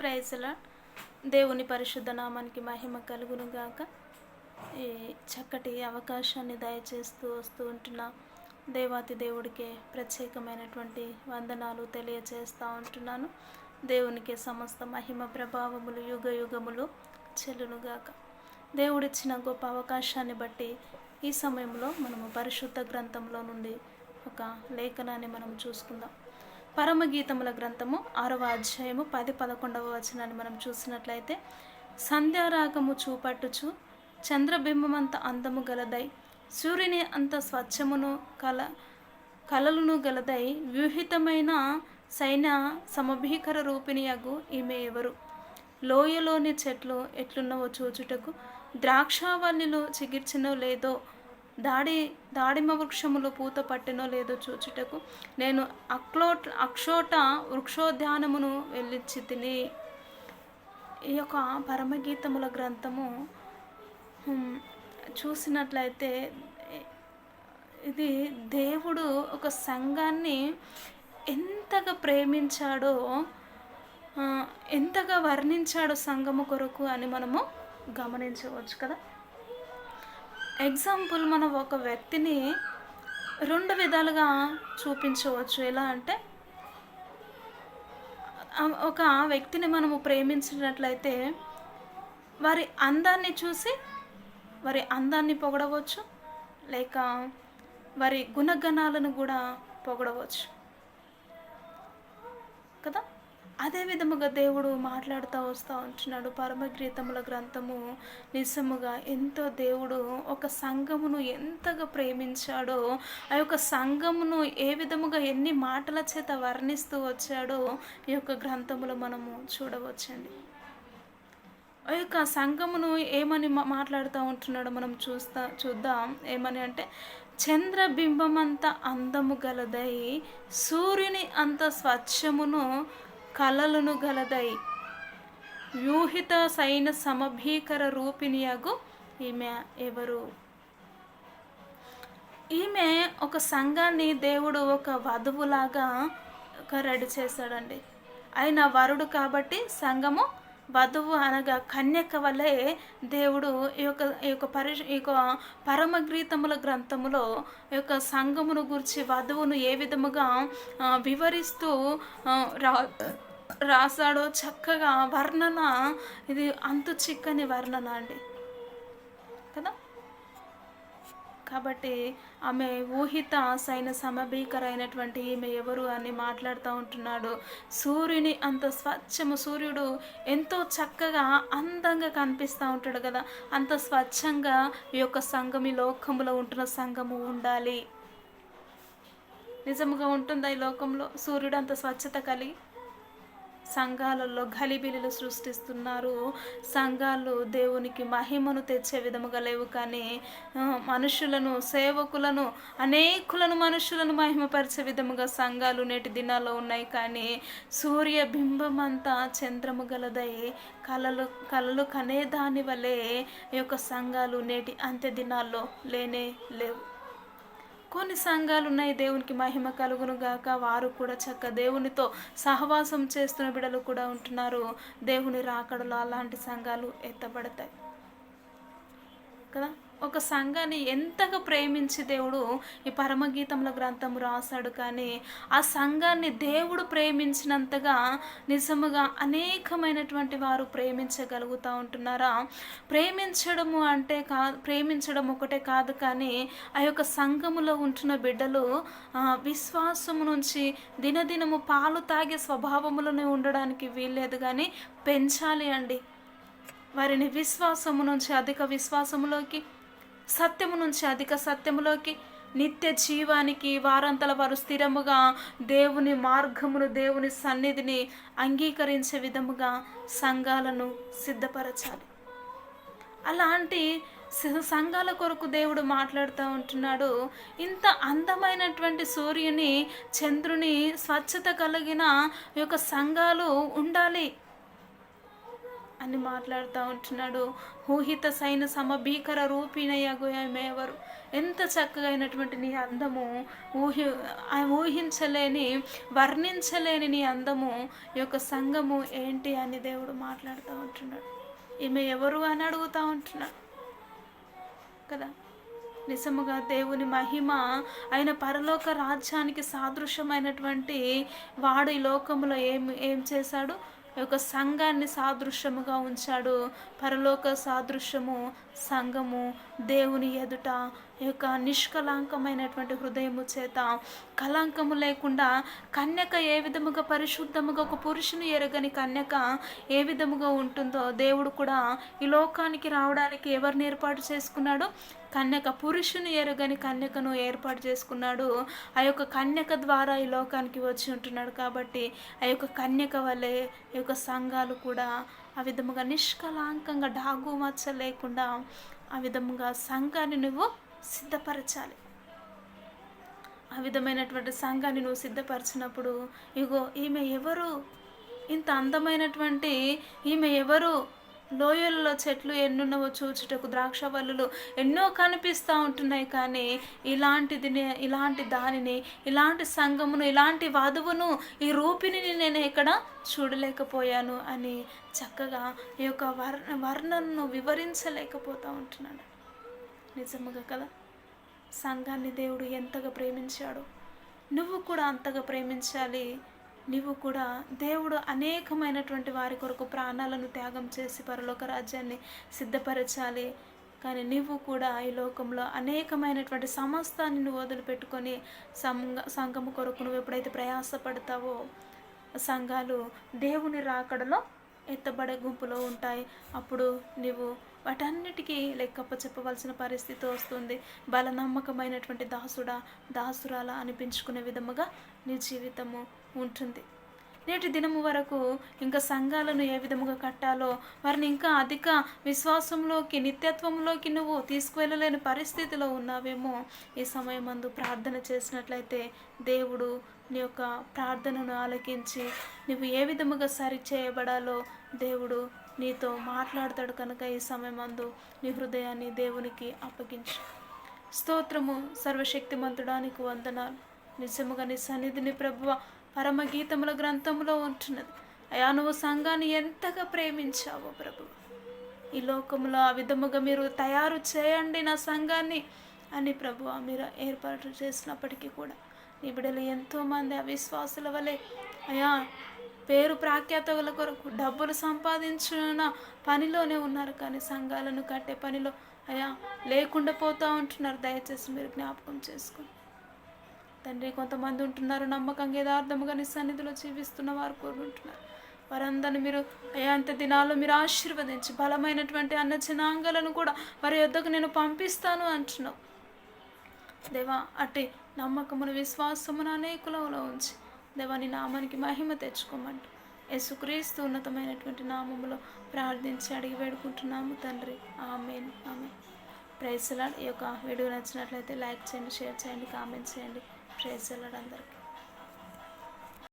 ప్రైజ్లా. దేవుని పరిశుద్ధ నామానికి మహిమ కలుగును గాక ఈ చక్కటి అవకాశాన్ని దయచేస్తూ వస్తూ ఉంటున్న. దేవాతి దేవుడికే ప్రత్యేకమైనటువంటి వందనాలు తెలియచేస్తూ ఉంటున్నాను. దేవునికి సమస్త మహిమ ప్రభావములు యుగ యుగములు చెల్లునుగాక. దేవుడిచ్చిన గొప్ప అవకాశాన్ని బట్టి ఈ సమయంలో మనము పరిశుద్ధ గ్రంథంలో నుండి ఒక లేఖనాన్ని మనం చూసుకుందాం. పరమగీతముల గ్రంథము ఆరవ అధ్యాయము పది పదకొండవ వచనాన్ని మనం చూసినట్లయితే సంధ్యారాగము చూపట్టుచు చంద్రబింబమంత అందము గలదై సూర్యుని అంత స్వచ్ఛమును కల కలలను గలదై వ్యూహితమైన సైన్య సమభీకర రూపిణియగు ఈమె ఎవరు? లోయలోని చెట్లు ఎట్లున్నవో చూచుటకు ద్రాక్షావల్లిలో చిగిర్చినో లేదో దాడి దాడిమ వృక్షములు పూత పట్టినో లేదో చూచుటకు నేను అక్లోట్ అక్షోట వృక్షోద్యానమును వెళ్ళిచ్చి తిని ఈ యొక్క పరమగీతముల గ్రంథము చూసినట్లయితే ఇది దేవుడు ఒక సంఘాన్ని ఎంతగా ప్రేమించాడో ఎంతగా వర్ణించాడో సంఘము కొరకు అని మనము గమనించవచ్చు కదా. ఎగ్జాంపుల్ మనం ఒక వ్యక్తిని రెండు విధాలుగా చూపించవచ్చు. ఎలా అంటే ఒక వ్యక్తిని మనము ప్రేమించినట్లయితే వారి అందాన్ని చూసి వారి అందాన్ని పొగడవచ్చు లేక వారి గుణగణాలను కూడా పొగడవచ్చు. కదా? అదే విధముగా దేవుడు మాట్లాడుతూ వస్తూ ఉంటున్నాడు. పరమగ్రీతముల గ్రంథము నిజముగా ఎంతో దేవుడు ఒక సంఘమును ఎంతగా ప్రేమించాడో ఆ యొక్క సంఘమును ఏ విధముగా ఎన్ని మాటల చేత వర్ణిస్తూ వచ్చాడో ఈ యొక్క గ్రంథములో మనము చూడవచ్చండి. ఆ యొక్క సంఘమును ఏమని మాట్లాడుతూ ఉంటున్నాడో మనం చూస్తా చూద్దాం. ఏమని అంటే చంద్రబింబమంత అందము గలదై సూర్యుని అంత స్వచ్ఛమును కలలను గలదై వ్యూహిత సైన సమభీకర రూపిణియగు ఈమె ఎవరు? ఈమె ఒక సంఘాన్ని దేవుడు ఒక వధువులాగా ఒక రెడీ చేశాడండి. ఆయన వరుడు కాబట్టి సంఘము వధువు అనగా కన్యక వలె దేవుడు ఈ యొక్క ఈ యొక్క పరి ఈ యొక్క పరమగ్రీతముల గ్రంథములో ఈ యొక్క సంఘమును గురించి వధువును ఏ విధముగా వివరిస్తూ రా రాశాడో చక్కగా వర్ణన ఇది అంతు చిక్కని వర్ణన అండి. కాబట్టి ఆమె ఊహిత సైన సమభీకరైనటువంటి ఈమె ఎవరు అని మాట్లాడుతూ ఉంటున్నాడు. సూర్యుని అంత స్వచ్ఛము సూర్యుడు ఎంతో చక్కగా అందంగా కనిపిస్తూ ఉంటాడు కదా. అంత స్వచ్ఛంగా ఈ యొక్క సంఘం ఈ లోకములో ఉంటున్న సంఘము ఉండాలి. నిజముగా ఉంటుందా ఈ లోకంలో? సూర్యుడు అంత స్వచ్ఛత కలిగి సంఘాలలో గలిబిలిలు సృష్టిస్తున్నారు. సంఘాలు దేవునికి మహిమను తెచ్చే విధముగా లేవు కానీ మనుషులను సేవకులను అనేకులను మనుషులను మహిమపరిచే విధముగా సంఘాలు నేటి దినాల్లో ఉన్నాయి కానీ సూర్య బింబమంతా చంద్రము గలదై కలలు కలలు కనే దాని వలె ఈ యొక్క సంఘాలు నేటి అంత్య దినాల్లో లేనే లేవు. కొన్ని సంఘాలు ఉన్నాయి. దేవునికి మహిమ కలుగును గాక. వారు కూడా చక్క దేవునితో సహవాసం చేస్తున్న బిడలు కూడా ఉంటున్నారు. దేవుని రాకడలో అలాంటి సంఘాలు ఎత్తబడతాయి. కదా? ఒక సంఘాన్ని ఎంతగా ప్రేమించి దేవుడు ఈ పరమగీతముల గ్రంథము రాశాడు కానీ ఆ సంఘాన్ని దేవుడు ప్రేమించినంతగా నిజముగా అనేకమైనటువంటి వారు ప్రేమించగలుగుతూ ఉంటున్నారా? ప్రేమించడము అంటే కా ప్రేమించడం ఒకటే కాదు కానీ ఆ యొక్క సంఘములో ఉంటున్న బిడ్డలు విశ్వాసము నుంచి దినదినము పాలు తాగే స్వభావములోనే ఉండడానికి వీల్లేదు కానీ పెంచాలి అండి. వారిని విశ్వాసము నుంచి అధిక విశ్వాసములోకి సత్యము నుంచి అధిక సత్యములోకి నిత్య జీవానికి వారంతల వారు స్థిరముగా దేవుని మార్గమును దేవుని సన్నిధిని అంగీకరించే విధముగా సంఘాలను సిద్ధపరచాలి. అలాంటి సంఘాల కొరకు దేవుడు మాట్లాడుతూ ఉంటున్నాడు. ఇంత అందమైనటువంటి సూర్యుని చంద్రుని స్వచ్ఛత కలిగిన ఈ యొక్క సంఘాలు ఉండాలి. వారిని మాట్లాడుతూ ఉంటున్నాడు. ఊహిత సైన సమభీకర రూపిణయ్యగోయమేవరు ఎంత చక్కగా అయినటువంటి నీ అందము. ఊహి ఊహించలేని వర్ణించలేని నీ అందము. ఈ యొక్క సంఘము ఏంటి అని దేవుడు మాట్లాడుతూ ఉంటున్నాడు. ఈమె ఎవరు అని అడుగుతూ ఉంటున్నాడు. కదా? నిజముగా దేవుని మహిమ ఆయన పరలోక రాజ్యానికి సాదృశ్యమైనటువంటి వాడు ఈ లోకంలో ఏం ఏం చేశాడు? యొక్క సంఘాన్ని సాదృశ్యముగా ఉంచాడు. పరలోక సాదృశ్యము సంఘము దేవుని ఎదుట ఈ యొక్క నిష్కలాంకమైనటువంటి హృదయము చేత కలంకము లేకుండా కన్యక ఏ విధముగా పరిశుద్ధముగా ఒక పురుషుని ఎరగని కన్యక ఏ విధముగా ఉంటుందో దేవుడు కూడా ఈ లోకానికి రావడానికి ఎవరిని ఏర్పాటు చేసుకున్నాడు? కన్యక పురుషుని ఎరగని కన్యకను ఏర్పాటు చేసుకున్నాడు. ఆ యొక్క కన్యక ద్వారా ఈ లోకానికి వచ్చి ఉంటున్నాడు కాబట్టి ఆ యొక్క కన్యక వల్లే ఈ యొక్క సంఘాలు కూడా ఆ విధముగా నిష్కలాంకంగా డాగు మచ్చ లేకుండా ఆ విధముగా సంఘాన్ని నువ్వు సిద్ధపరచాలి. ఆ విధమైనటువంటి సంఘాన్ని నువ్వు సిద్ధపరిచినప్పుడు ఇగో ఈమె ఎవరు? ఇంత అందమైనటువంటి ఈమె ఎవరు? లోయల్లో చెట్లు ఎన్నున్నవో చూచుటకు ద్రాక్ష వల్లులు ఎన్నో కనిపిస్తూ ఉంటున్నాయి కానీ ఇలాంటిది ఇలాంటి దానిని ఇలాంటి సంఘమును ఇలాంటి వధువును ఈ రూపిని నేను ఎక్కడ చూడలేకపోయాను అని చక్కగా ఈ యొక్క వర్ణ వర్ణను వివరించలేకపోతూ ఉంటున్నాడు. నిజముగా కదా? సంఘాన్ని దేవుడు ఎంతగా ప్రేమించాడు. నువ్వు కూడా అంతగా ప్రేమించాలి. నువ్వు కూడా దేవుడు అనేకమైనటువంటి వారి కొరకు ప్రాణాలను త్యాగం చేసి పరలోక రాజ్యాన్ని సిద్ధపరచాలి. కానీ నువ్వు కూడా ఈ లోకంలో అనేకమైనటువంటి సమస్తాన్ని నువ్వు వదిలిపెట్టుకొని సంఘ సంఘము కొరకు నువ్వు ఎప్పుడైతే ప్రయాసపడతావో సంఘాలు దేవుని రాకడలో ఎత్తబడే గుంపులో ఉంటాయి. అప్పుడు నువ్వు వాటన్నిటికీ లెక్కప్ప చెప్పవలసిన పరిస్థితి వస్తుంది. బల నమ్మకమైనటువంటి దాసుడా దాసురాలా అనిపించుకునే విధముగా నీ జీవితము ఉంటుంది. నేటి దినము వరకు ఇంకా సంఘాలను ఏ విధముగా కట్టాలో వారిని ఇంకా అధిక విశ్వాసంలోకి నిత్యత్వంలోకి నువ్వు తీసుకువెళ్ళలేని పరిస్థితిలో ఉన్నావేమో ఈ సమయం మందు ప్రార్థన చేసినట్లయితే దేవుడు నీ యొక్క ప్రార్థనను ఆలకించి నువ్వు ఏ విధముగా సరి చేయబడాలో దేవుడు నీతో మాట్లాడతాడు కనుక ఈ సమయమందు నీ హృదయాన్ని దేవునికి అప్పగించు. స్తోత్రము సర్వశక్తిమంతుడానికి వందనాలు. నిజముగా నీ సన్నిధిని ప్రభువ పరమగీతముల గ్రంథములో ఉంటున్నది. అయా నువ్వు సంఘాన్ని ఎంతగా ప్రేమించావో ప్రభు. ఈ లోకంలో ఆ విధముగా మీరు తయారు చేయండి నా సంఘాన్ని అని ప్రభు మీరు ఏర్పాటు చేసినప్పటికీ కూడా నీ బిడ్డలు ఎంతోమంది అవిశ్వాసుల వలె అయా పేరు ప్రాఖ్యాతల కొరకు డబ్బులు సంపాదించిన పనిలోనే ఉన్నారు కానీ సంఘాలను కట్టే పనిలో అయా లేకుండా పోతూ ఉంటున్నారు. దయచేసి మీరు జ్ఞాపకం చేసుకోండి తండ్రి కొంతమంది ఉంటున్నారు నమ్మకంగా యథార్థముగా నీ సన్నిధిలో జీవిస్తున్న వారు కోరుకుంటున్నారు వారందరిని మీరు అయ్యా దినాల్లో మీరు ఆశీర్వదించి బలమైనటువంటి అన్న జనాంగాలను కూడా వారి యొద్దకు నేను పంపిస్తాను అంటున్నావు. దేవా అట్టి నమ్మకమును విశ్వాసమును అనేకులలో ఉంచి దేవాని నామానికి మహిమ తెచ్చుకోమంటూ. యేసుక్రీస్తు ఉన్నతమైనటువంటి నామములో ప్రార్థించి అడిగి వేడుకుంటున్నాము తండ్రి. ఆమెన్. ఆమె ప్రైస్లాడ్ ఈ యొక్క వీడియో నచ్చినట్లయితే లైక్ చేయండి షేర్ చేయండి కామెంట్ చేయండి. ప్రైస్లాడ్ అందరికీ.